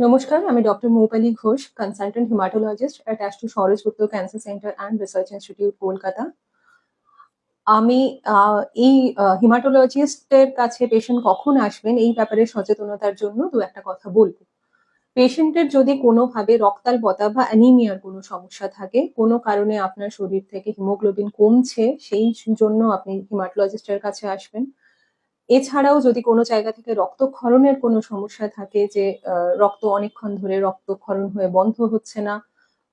নমস্কার, আমি doctor Moupali Ghosh consultant hematologist attach to Saroj Gupta cancer centre and research institute Kolkata. আমি এই হিমাটোলজিস্টের কাছে পেশেন্ট কখন আসবেন এই ব্যাপারে সচেতনতার জন্য দু একটা কথা বলব। পেশেন্টের যদি কোনোভাবে রক্তাল্পতা বা অ্যানিমিয়ার কোনো সমস্যা থাকে, কোনো কারণে আপনার শরীর থেকে হিমোগ্লোবিন কমছে, সেই জন্য আপনি হিমাটোলজিস্টের কাছে আসবেন। এছাড়াও যদি কোনো জায়গা থেকে রক্তক্ষরণের কোনো সমস্যা থাকে যে রক্ত অনেকক্ষণ ধরে রক্তক্ষরণ হয়ে বন্ধ হচ্ছে না,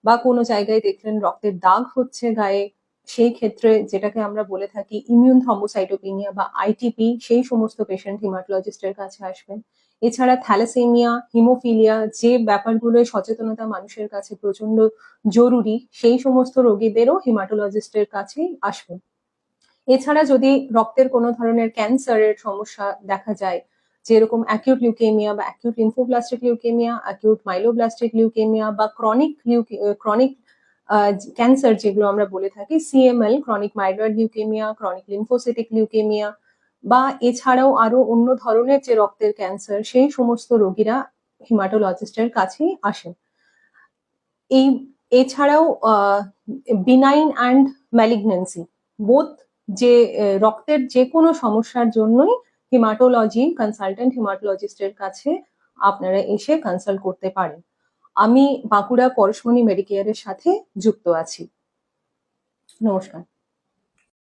বা কোনো জায়গায় দেখলেন রক্তের দাগ হচ্ছে গায়ে, সেই ক্ষেত্রে যেটাকে আমরা বলে থাকি ইমিউন থ্রম্বোসাইটোপিনিয়া বা আইটিপি সেই সমস্ত পেশেন্ট হিমাটোলজিস্টের কাছে আসবেন। এছাড়া থ্যালাসেমিয়া হিমোফিলিয়া যে ব্যাপারগুলো সচেতনতা মানুষের কাছে প্রচণ্ড জরুরি, সেই সমস্ত রোগীদেরও হিমাটোলজিস্টের কাছেই আসবেন। এছাড়া যদি রক্তের কোনো ধরনের ক্যান্সারের সমস্যা দেখা যায়, যেরকম অ্যাকিউট লিউকেমিয়া বা acute lymphoblastic leukemia acute myeloblastic leukemia বা ক্রনিক ক্রনিক ক্যান্সার যেগুলো আমরা বলে থাকি CML chronic myeloid leukemia chronic lymphocytic leukemia বা এছাড়াও আরও অন্য ধরনের যে রক্তের ক্যান্সার সেই সমস্ত রোগীরা হিমাটোলজিস্টের কাছেই আসেন। এই, এছাড়াও বিনাইন অ্যান্ড ম্যালিগনেন্সি বোথ যে রক্তের যে কোনো সমস্যার জন্যই হিমাটোলজি কনসালটেন্ট হিমাটোলজিস্টের কাছে আপনারা এসে কনসাল্ট করতে পারেন। আমি বাঁকুড়া পরশমণি মেডিকেয়ারের সাথে যুক্ত আছি। নমস্কার।